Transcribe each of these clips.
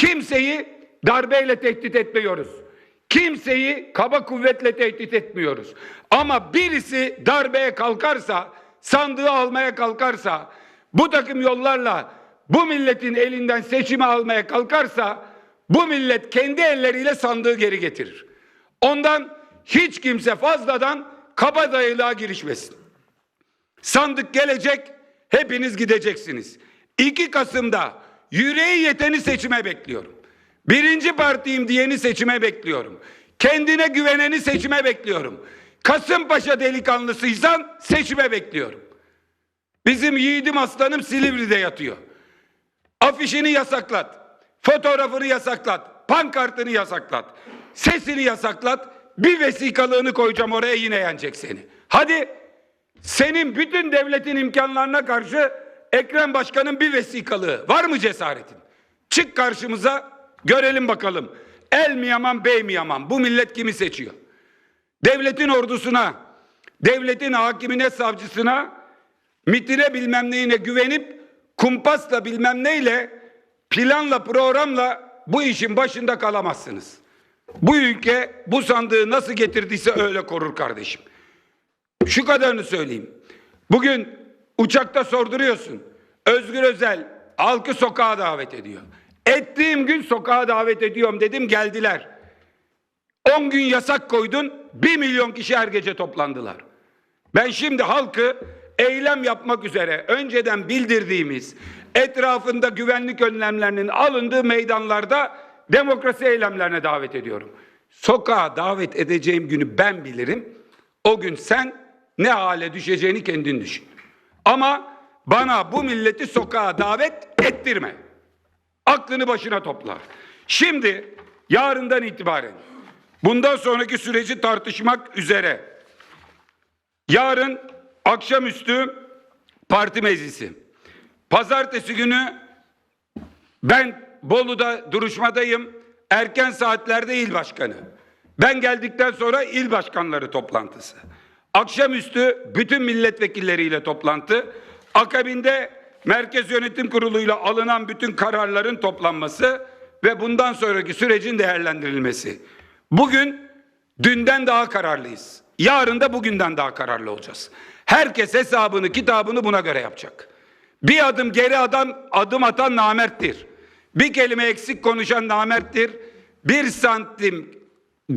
Kimseyi darbeyle tehdit etmiyoruz. Kimseyi kaba kuvvetle tehdit etmiyoruz. Ama birisi darbeye kalkarsa, sandığı almaya kalkarsa, bu takım yollarla bu milletin elinden seçimi almaya kalkarsa, bu millet kendi elleriyle sandığı geri getirir. Ondan hiç kimse fazladan kabadayılığa girişmesin. Sandık gelecek, hepiniz gideceksiniz. 2 Kasım'da yüreği yeteni seçime bekliyorum. Birinci partiyim diyeni seçime bekliyorum. Kendine güveneni seçime bekliyorum. Kasımpaşa delikanlısıysan seçime bekliyorum. Bizim yiğidim aslanım Silivri'de yatıyor. Afişini yasaklat. Fotoğrafını yasaklat. Pankartını yasaklat. Sesini yasaklat. Bir vesikalığını koyacağım oraya yine yenecek seni. Hadi senin bütün devletin imkanlarına karşı Ekrem Başkan'ın bir vesikalığı. Var mı cesaretin? Çık karşımıza görelim bakalım. El mi yaman bey mi yaman? Bu millet kimi seçiyor? Devletin ordusuna, devletin hakimine, savcısına, mitine bilmem neyine güvenip kumpasla bilmem neyle planla programla bu işin başında kalamazsınız. Bu ülke bu sandığı nasıl getirdiyse öyle korur kardeşim. Şu kadarını söyleyeyim. Bugün uçakta sorduruyorsun. Özgür Özel halkı sokağa davet ediyor. Ettiğim gün sokağa davet ediyorum dedim geldiler. 10 gün yasak koydun 1 milyon kişi her gece toplandılar. Ben şimdi halkı eylem yapmak üzere önceden bildirdiğimiz etrafında güvenlik önlemlerinin alındığı meydanlarda demokrasi eylemlerine davet ediyorum. Sokağa davet edeceğim günü ben bilirim. O gün sen ne hale düşeceğini kendin düşün. Ama bana bu milleti sokağa davet ettirme. Aklını başına topla. Şimdi yarından itibaren bundan sonraki süreci tartışmak üzere yarın akşamüstü parti meclisi. Pazartesi günü ben Bolu'da duruşmadayım. Erken saatlerde il başkanı. Ben geldikten sonra il başkanları toplantısı. Akşamüstü bütün milletvekilleriyle toplantı. Akabinde Merkez Yönetim Kurulu'yla alınan bütün kararların toplanması ve bundan sonraki sürecin değerlendirilmesi. Bugün dünden daha kararlıyız. Yarın da bugünden daha kararlı olacağız. Herkes hesabını, kitabını buna göre yapacak. Bir adım geri adam adım atan namerttir. Bir kelime eksik konuşan namerttir. Bir santim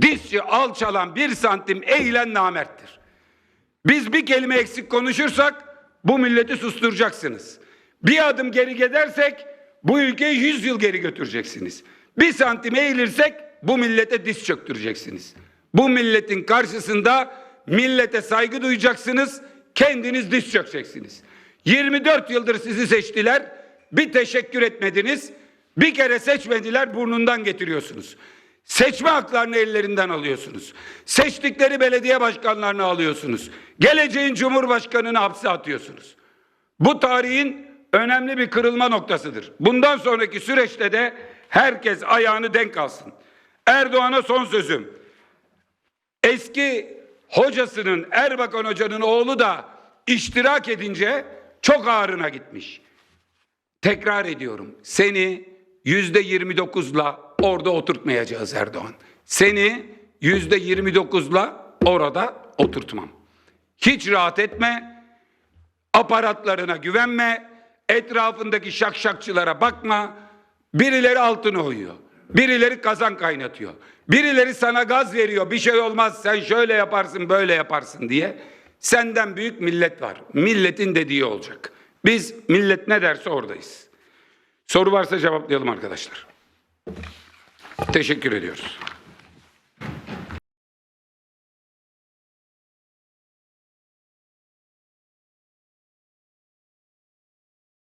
dişçi alçalan bir santim eğilen namerttir. Biz bir kelime eksik konuşursak bu milleti susturacaksınız. Bir adım geri gidersek bu ülkeyi yüz yıl geri götüreceksiniz. Bir santim eğilirsek bu millete diz çöktüreceksiniz. Bu milletin karşısında millete saygı duyacaksınız, kendiniz diz çökeceksiniz. 24 yıldır sizi seçtiler, bir teşekkür etmediniz, bir kere seçmediler burnundan getiriyorsunuz. Seçme haklarını ellerinden alıyorsunuz. Seçtikleri belediye başkanlarını alıyorsunuz. Geleceğin cumhurbaşkanını hapse atıyorsunuz. Bu tarihin önemli bir kırılma noktasıdır. Bundan sonraki süreçte de herkes ayağını denk alsın. Erdoğan'a son sözüm. Eski hocasının Erbakan hocanın oğlu da iştirak edince çok ağrına gitmiş. Tekrar ediyorum. Seni yüzde 29'la orada oturtmayacağız Erdoğan. Seni yüzde 29'la orada oturtmam. Hiç rahat etme. Aparatlarına güvenme. Etrafındaki şakşakçılara bakma. Birileri altını oyuyor. Birileri kazan kaynatıyor. Birileri sana gaz veriyor. Bir şey olmaz sen şöyle yaparsın böyle yaparsın diye. Senden büyük millet var. Milletin dediği olacak. Biz millet ne derse oradayız. Soru varsa cevaplayalım arkadaşlar. Teşekkür ediyoruz.